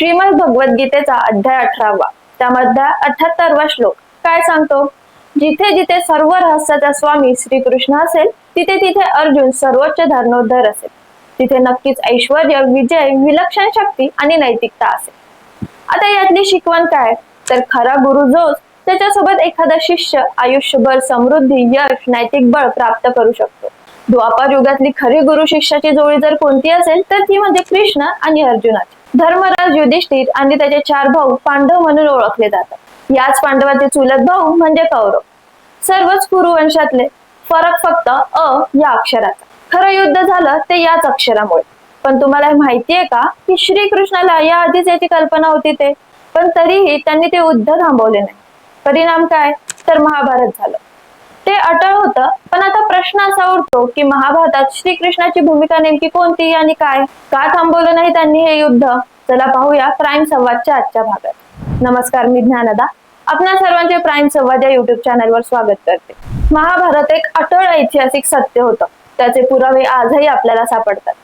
श्रीमद भगवद्गीतेचा अध्याय अठरावा. त्यामधला अठ्याहत्तरवा श्लोक काय सांगतो? जिथे जिथे सर्व रहस्याचा स्वामी श्रीकृष्ण असेल तिथे तिथे अर्जुन सर्वोच्च धर्मोद्धर असेल. तिथे नक्कीच ऐश्वर विजय विलक्षण शक्ती आणि नैतिकता असेल. आता यातली शिकवण काय? तर खरा गुरु जोच त्याच्यासोबत एखादा शिष्य आयुष्यभर समृद्धी यश नैतिक बळ प्राप्त करू शकतो. द्वापार युगातली खरी गुरु शिष्याची जोडी जर कोणती असेल तर ती म्हणजे कृष्ण आणि अर्जुनाची. धर्मराज युधिष्ठिर आणि त्याचे चार भाऊ पांडव म्हणून ओळखले जातात. याच पांडवाचे चुलत भाऊ म्हणजे कौरव. सर्वच कुरुवंशातले फरक फक्त अ या अक्षराचा. खरं युद्ध झालं ते याच अक्षरामुळे. पण तुम्हाला माहिती माहितीये का की श्रीकृष्णाला या आधीच याची कल्पना होती ते? पण तरीही त्यांनी ते युद्ध थांबवले नाही. परिणाम काय? तर महाभारत झालं. ते अटळ होतं. पण आता प्रश्न असा उठतो की महाभारतात श्रीकृष्णाची भूमिका नेमकी कोणती आणि काय? का थांबवलं नाही त्यांनी हे युद्ध? चला पाहूया प्राईम संवादच्या आजच्या भागात. नमस्कार मी ज्ञानदा. आपल्या सर्वांचे प्राईम संवाद या युट्यूब चॅनलवर स्वागत करते. महाभारत एक अटळ ऐतिहासिक सत्य होतं. त्याचे पुरावे आजही आपल्याला सापडतात.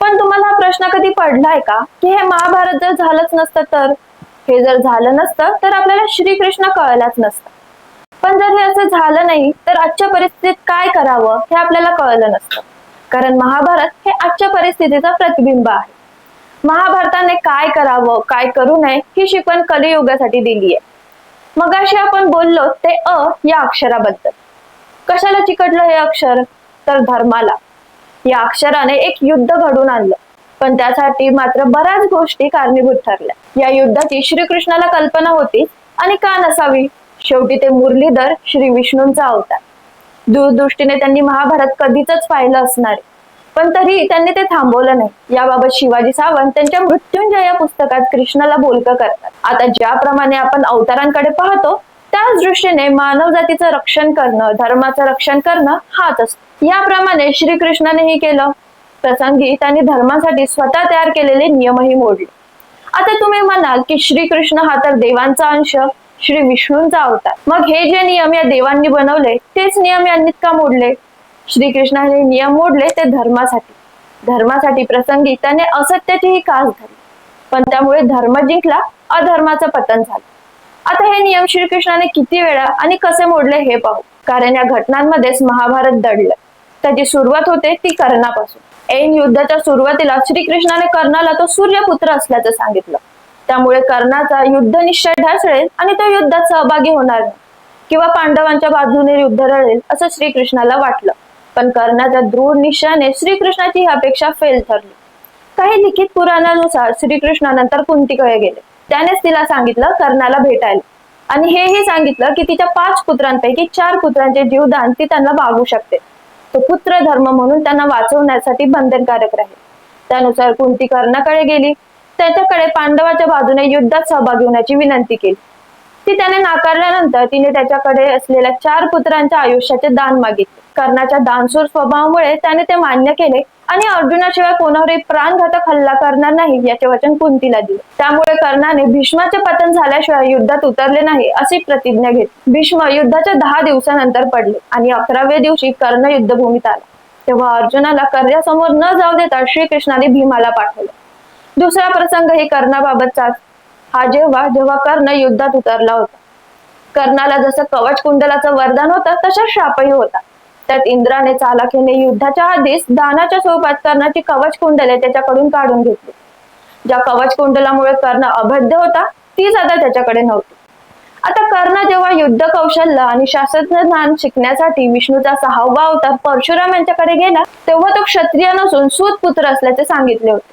पण तुम्हाला हा प्रश्न कधी पडलाय का? की हे महाभारत जर झालंच नसतं तर? हे जर झालं नसतं तर आपल्याला श्रीकृष्ण कळलाच नसतं. पण जर हे असं झालं नाही तर आजच्या परिस्थितीत काय करावं हे आपल्याला कळलं नसतं. कारण महाभारत हे आजच्या परिस्थितीचं प्रतिबिंब आहे. महाभारताने काय करावं काय करू नये ही शिकवण कलियुगासाठी दिली आहे. मगाशी आपण बोललो ते अ या अक्षराबद्दल. कशाला चिकटलं हे अक्षर? तर धर्माला. या अक्षराने एक युद्ध घडून आणलं. पण त्यासाठी मात्र बऱ्याच गोष्टी कारणीभूत ठरल्या. या युद्धाची श्रीकृष्णाला कल्पना होती आणि का नसावी? शेवटी ते मुरलीधर श्री विष्णूंचा अवतार. दूरदृष्टीने त्यांनी महाभारत कधीच पाहिलं असणार. पण तरी त्यांनी ते थांबवलं नाही. याबाबत शिवाजी सावंत त्यांच्या मृत्युंजय या पुस्तकात कृष्णाला बोलकं करतात. आता ज्याप्रमाणे आपण अवतारांकडे पाहतो त्याच दृष्टीने मानव जातीचं रक्षण करणं धर्माचं रक्षण करणं हाच असतो. याप्रमाणे श्रीकृष्णानेही केलं. प्रसंगी त्यांनी धर्मासाठी स्वतः तयार केलेले नियमही मोडले. आता तुम्ही म्हणाल की श्रीकृष्ण हा तर देवांचा अंश. श्री विष्णूंचा अवतार. मग हे जे नियम या देवांनी बनवले तेच नियम यांनी का मोडले? श्रीकृष्णाने नियम मोडले ते धर्मासाठी. धर्मासाठी प्रसंगी त्याने असत्याचीही कास धरली. पण त्यामुळे धर्म जिंकला अधर्माचं पतन झालं. आता हे नियम श्रीकृष्णाने किती वेळा आणि कसे मोडले हे पाहू. कारण या घटनांमध्येच महाभारत दडलं. त्याची सुरुवात होते ती कर्णापासून. ऐन युद्धाच्या सुरुवातीला श्रीकृष्णाने कर्णाला तो सूर्यपुत्र असल्याचं सांगितलं. त्यामुळे कर्णाचा युद्ध निश्चय ढासळेल आणि तो युद्धात सहभागी होणार नाही. किंवा पांडवांच्या बाजूने युद्ध रळेल असं श्रीकृष्णाला वाटलं. पण कर्णाच्या दृढ निश्चयाने श्रीकृष्णाची ही अपेक्षा फेल ठरली. काही लिखित पुराणानुसार श्रीकृष्णानंतर कुंतीकडे गेले. त्यानेच तिला सांगितलं कर्णाला भेटायला. आणि हेही सांगितलं की तिच्या पाच पुत्रांपैकी चार पुत्रांचे जीवदान ती त्यांना वागू शकते. तो पुत्र धर्म म्हणून त्यांना वाचवण्यासाठी बंधनकारक राहील. त्यानुसार कुंती कर्णाकडे गेली. त्याच्याकडे पांडवाच्या बाजूने युद्धात सहभागी होण्याची विनंती केली. ती त्याने नाकारल्यानंतर तिने त्याच्याकडे असलेल्या चार पुत्रांच्या आयुष्याचे दान मागितले. कर्णाच्या दानसूर स्वभावामुळे त्याने ते मान्य केले आणि अर्जुनाशिवाय कोणावरही प्राणघातक हल्ला करणार नाही याचे वचन कुंतीला दिले. त्यामुळे कर्णाने भीष्माचे पतन झाल्याशिवाय युद्धात उतरले नाही अशी प्रतिज्ञा घेतली. भीष्म युद्धाच्या दहा दिवसानंतर पडले आणि अकराव्या दिवशी कर्ण युद्धभूमीत आला. तेव्हा अर्जुनाला कर्यासमोर न जाऊ देता श्रीकृष्णाने भीमाला पाठवलं. दुसरा प्रसंग हे कर्णाबाबतचा. हा जेव्हा जेव्हा कर्ण युद्धात उतरला होता. कर्णाला जसं कवच कुंडलाचं वरदान होतं तसा शापही होता. त्यात इंद्राने चालाखीने युद्धाच्या आधीच दानाच्या स्वरूपात कर्णाची कवच कुंडले त्याच्याकडून काढून घेतली. ज्या कवच कुंडलामुळे कर्ण अभद्य होता तीच आता त्याच्याकडे नव्हती. आता कर्ण जेव्हा युद्ध कौशल्य आणि शास्त्रज्ञ ज्ञान शिकण्यासाठी विष्णूचा सहावा अवतार परशुराम यांच्याकडे गेला तेव्हा तो क्षत्रिय नसून सूत पुत्र असल्याचे सांगितले होते.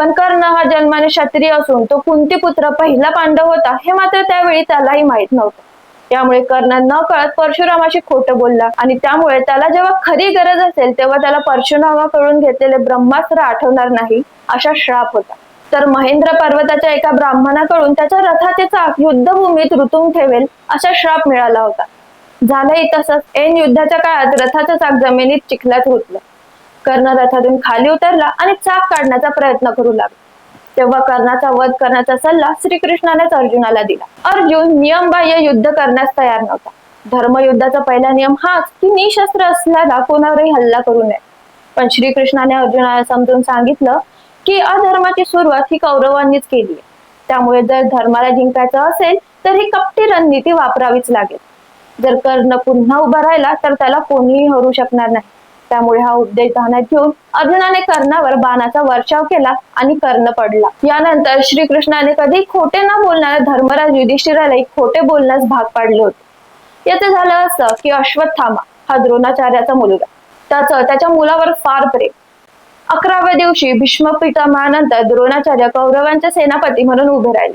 पण कर्ण हा जन्माने क्षत्रिय असून तो कुंती पुत्र पहिला पांडव होता हे मात्र त्यावेळी त्यालाही माहीत नव्हतं. त्यामुळे कर्ण न कळत परशुरामाशी खोटं बोलला आणि त्यामुळे त्याला जेव्हा खरी गरज असेल तेव्हा त्याला परशुरामाकडून घेतलेले ब्रह्मास्त्र आठवणार नाही अशा श्राप होता. तर महेंद्र पर्वताच्या एका ब्राह्मणाकडून त्याच्या रथाचे चाक युद्धभूमीत रुतून ठेवेल असा श्राप मिळाला होता. झालंही तसंच. ऐन युद्धाच्या काळात रथाचं चाक जमिनीत चिखलात रुतलं. कर्ण रथातून खाली उतरला आणि चाक काढण्याचा प्रयत्न करू लागला. तेव्हा कर्णाचा वध करण्याचा सल्ला श्रीकृष्णानेच अर्जुनाला दिला. अर्जुन नियमबाह्य युद्ध करण्यास तयार नव्हता. धर्मयुद्धाचा पहिला नियम हाच की निशस्त्र असल्याला कोणावरही हल्ला करू नये. पण श्रीकृष्णाने अर्जुनाला समजून सांगितलं की अधर्माची सुरुवात ही कौरवांनीच केली त्यामुळे जर धर्माला जिंकायचं असेल तर ही कपटी रणनीती वापरावीच लागेल. जर कर्ण पुन्हा उभा राहिला तर त्याला कोणीही हरू शकणार नाही. त्यामुळे हा उपदेश ध्यानात घेऊन अर्जुनाने कर्णावर बाणाचा वर्षाव केला आणि कर्ण पडला. यानंतर श्रीकृष्णाने कधी खोटे न बोलणाऱ्या धर्मराज युधिष्ठिरालाही खोटे बोलण्यास भाग पाडले होते. याचं झालं असं की अश्वत्थामा हा द्रोणाचार्याचा मुलगा. त्याचं त्याच्या मुलावर फार प्रेम. अकराव्या दिवशी भीष्म पितामहानंतर द्रोणाचार्य कौरवांचे सेनापती म्हणून उभे राहिले.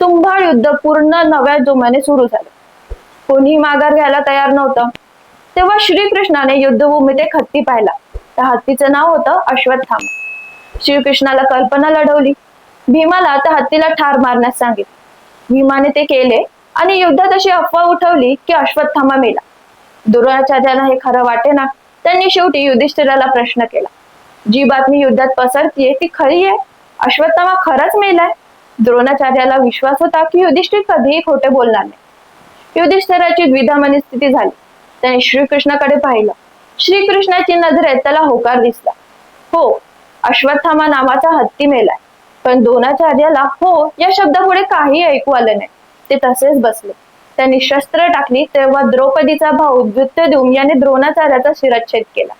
तुंबाळ युद्ध पूर्ण नव्या जोमाने सुरू झालं. कोणीही माघार घ्यायला तयार नव्हतं. तेव्हा श्रीकृष्णाने युद्धभूमी एक हत्ती पाहिला. त्या हत्तीचं नाव होतं अश्वत्थामा. श्रीकृष्णाला कल्पना लढवली. भीमाला त्या हत्तीला ठार मारण्यास सांगितले. भीमाने ते केले आणि युद्धात अशी अफवा उठवली की अश्वत्थामा मेला. द्रोणाचार्यांना हे खरं वाटे ना त्यांनी शेवटी युधिष्ठिराला प्रश्न केला. जी बातमी युद्धात पसरतीये ती खरी आहे? अश्वत्थामा खरंच मेलाय? द्रोणाचार्याला विश्वास होता की युधिष्ठिर कधीही खोटे बोलणार नाही. युधिष्ठिराची द्विधा मनस्थिती झाली. त्याने श्रीकृष्णाकडे पाहिलं. श्रीकृष्णाची नजरेत त्याला होकार दिसला. हो अश्वत्थामा नावाचा हत्ती मेलाय. पण द्रोणाचार्याला हो या शब्दापुढे काही ऐकू आलं नाही. ते तसेच बसले. त्यांनी शस्त्र टाकली तेव्हा द्रौपदीचा भाऊ धृत्यद्युम याने द्रोणाचार्याचा शिरच्छेद केला.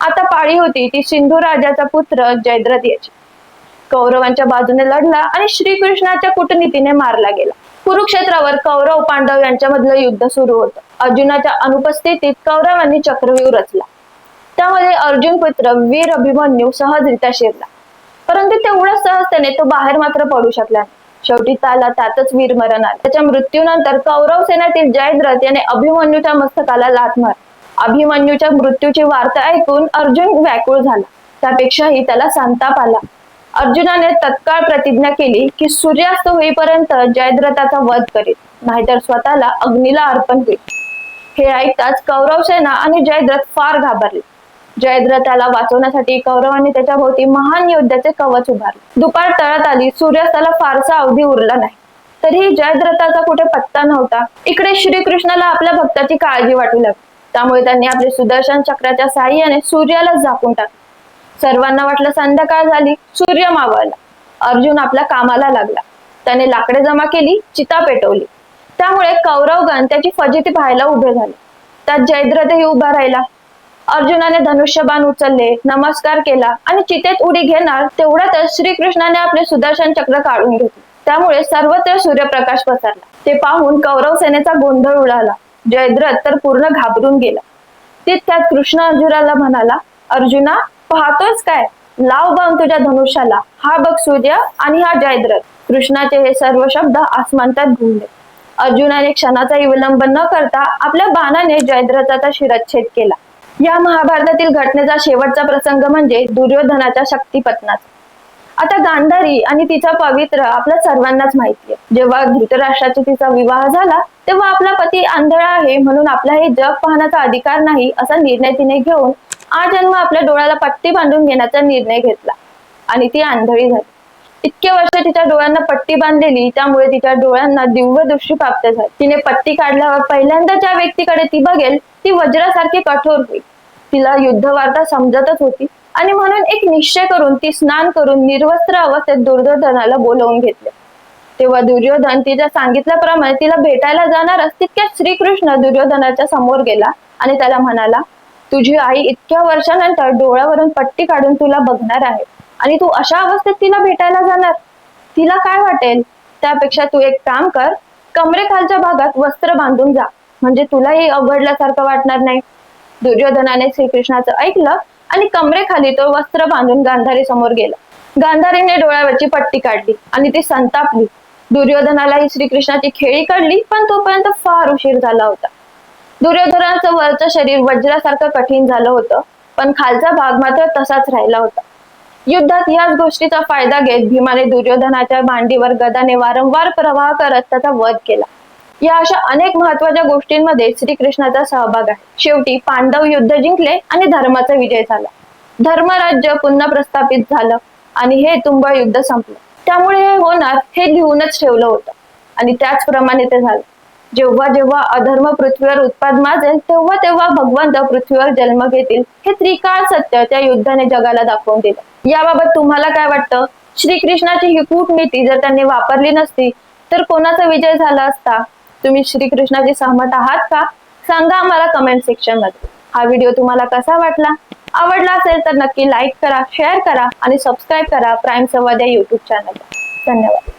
आता पाळी होती ती सिंधू राजाचा पुत्र जयद्रथ याची. कौरवांच्या बाजूने लढला आणि श्रीकृष्णाच्या कूटनीतीने मारला गेला. कुरुक्षेत्रावर कौरव पांडव यांच्यामधलं युद्ध सुरू होतं. अर्जुनाच्या अनुपस्थितीत कौरवांनी चक्रव्यूह रचला. त्यामध्ये अर्जुन पुत्र वीर अभिमन्यू सहजरित्या शिरला. परंतु तेवढ्या सहजतेने तो बाहेर मात्र पडू शकला शेवटी त्याला त्यातच वीर मरण आले. त्याच्या मृत्यूनंतर कौरव सेनेतील जयद्रथ याने अभिमन्यूच्या मस्तकाला लाथ मार अभिमन्यूच्या मृत्यूची वार्ता ऐकून अर्जुन व्याकुळ झाला. त्यापेक्षाही त्याला संताप आला. अर्जुनाने तत्काळ प्रतिज्ञा केली की सूर्यास्त होईपर्यंत जयद्रथाचा वध करेल नाहीतर स्वतःला अग्नीला अर्पण होईल हे ऐकताच कौरव सेना आणि जयद्रथ फार घाबरले. जयद्रथाला वाचवण्यासाठी कौरवांनी त्याच्या भोवती महान योद्ध्याचे कवच उभारले. दुपार तळत आली सूर्यास्ताला फारसा अवधी उरला नाही. तरीही जयद्रथाचा कुठे पत्ता नव्हता. इकडे श्रीकृष्णाला आपल्या भक्ताची काळजी वाटू लागली. त्यामुळे त्यांनी आपले सुदर्शन चक्राच्या साह्याने सूर्याला झाकून टाकले. सर्वांना वाटलं संध्याकाळ झाली सूर्य मावळला. अर्जुन आपल्या कामाला लागला. त्याने लाकडे जमा केली चिता पेटवली. त्यामुळे कौरवगण त्याची फजिती पाहायला उभे झाले. त्यात जयद्रथही उभा राहिला. अर्जुनाने धनुष्यबाण उचलले नमस्कार केला आणि चितेत उडी घेणार तेवढ्यातच श्रीकृष्णाने आपले सुदर्शन चक्र काढून घेतले. त्यामुळे सर्वत्र सूर्यप्रकाश पसरला. ते पाहून कौरव सेनेचा गोंधळ उडाला. जयद्रथ तर पूर्ण घाबरून गेला. तितक्यात कृष्ण अर्जुनाला म्हणाला अर्जुना पाहतोच काय? लाव बाण तुझ्या धनुष्याला. हा बघ सूर्य आणि हा जयद्रथ. कृष्णाचे हे सर्व शब्द आसमानतात घुमले अर्जुनाने क्षणाचाही विलंब न करता आपल्या बाणाने जयद्रथाचा शिरच्छेद केला. या महाभारतातील घटनेचा शेवटचा प्रसंग म्हणजे दुर्योधनाच्या शक्तिपतनाचा. आता गांधारी आणि तिचा पवित्र आपल्या सर्वांनाच माहिती आहे जेव्हा धृतराष्ट्राचा तिचा विवाह झाला तेव्हा आपला पती आंधळा आहे म्हणून आपला हे जग पाहण्याचा अधिकार नाही असा निर्णय तिने घेऊन आजन्म आपल्या डोळ्याला पट्टी बांधून घेण्याचा निर्णय घेतला. आणि ती आंधळी झाली. इतके वर्ष तिच्या डोळ्यांना पट्टी बांधलेली त्यामुळे तिच्या डोळ्यांना दिव्य दृष्टी प्राप्त झाली. तिने पट्टी काढल्यावर पहिल्यांदा ज्या व्यक्तीकडे ती बघेल ती वज्रासारखी कठोर होईल. तिला युद्ध वार्ता समजतच होती आणि म्हणून एक निश्चय करून ती स्नान करून निर्वस्त्र अवस्थेत दुर्योधनाला बोलवून घेतले. तेव्हा दुर्योधन तिच्या सांगितल्याप्रमाणे तिला भेटायला जाणारच तितक्यात श्रीकृष्ण दुर्योधनाच्या समोर गेला आणि त्याला म्हणाला तुझी आई इतक्या वर्षानंतर डोळ्यावरून पट्टी काढून तुला बघणार आहे. आणि तू अशा अवस्थेत तिला भेटायला जाणार? तिला काय वाटेल? त्यापेक्षा तू एक काम कर कमरेखालच्या भागात वस्त्र बांधून जा. म्हणजे तुलाही अवघडल्यासारखं वाटणार नाही. दुर्योधनाने श्रीकृष्णाचं ऐकलं आणि कमरेखाली तो वस्त्र बांधून गांधारी समोर गेला. गांधारीने डोळ्यावरची पट्टी काढली आणि ती संतापली. दुर्योधनालाही श्रीकृष्णाची खेळी काढली पण तोपर्यंत फार उशीर झाला होता. दुर्योधनाचं वरचं शरीर वज्रासारखं कठीण झालं होतं पण खालचा भाग मात्र तसाच राहिला होता. युद्धात याच गोष्टीचा फायदा घेत भीमाने दुर्योधनाच्या मांडीवर गदाने वारंवार प्रवाह करत त्याचा वध केला. या अशा अनेक महत्त्वाच्या गोष्टींमध्ये श्रीकृष्णाचा सहभाग आहे. शेवटी पांडव युद्ध जिंकले आणि धर्माचा विजय झाला. धर्मराज्य पुन्हा प्रस्थापित झालं आणि हे तुंबळ युद्ध संपलं. त्यामुळे हे होणार हे लिहूनच ठेवलं होतं. आणि त्याचप्रमाणे ते झालं. जेव्हा जेव्हा अधर्म पृथ्वीवर उत्पाद माजेल तेव्हा तेव्हा भगवंत पृथ्वीवर जन्म घेतील. हे त्रिकाळ सत्य त्या युद्धाने जगाला दाखवून दिलं. याबाबत तुम्हाला काय वाटतं? श्रीकृष्णाची ही कूटनीती जर त्यांनी वापरली नसती तर कोणाचा विजय झाला असता? तुम्ही श्रीकृष्णाची सहमत आहात का? सांगा आम्हाला कमेंट सेक्शनमध्ये. हा व्हिडिओ तुम्हाला कसा वाटला? आवडला असेल तर नक्की लाईक करा शेअर करा आणि सबस्क्राईब करा प्राईम संवाद या युट्यूब चॅनल धन्यवाद.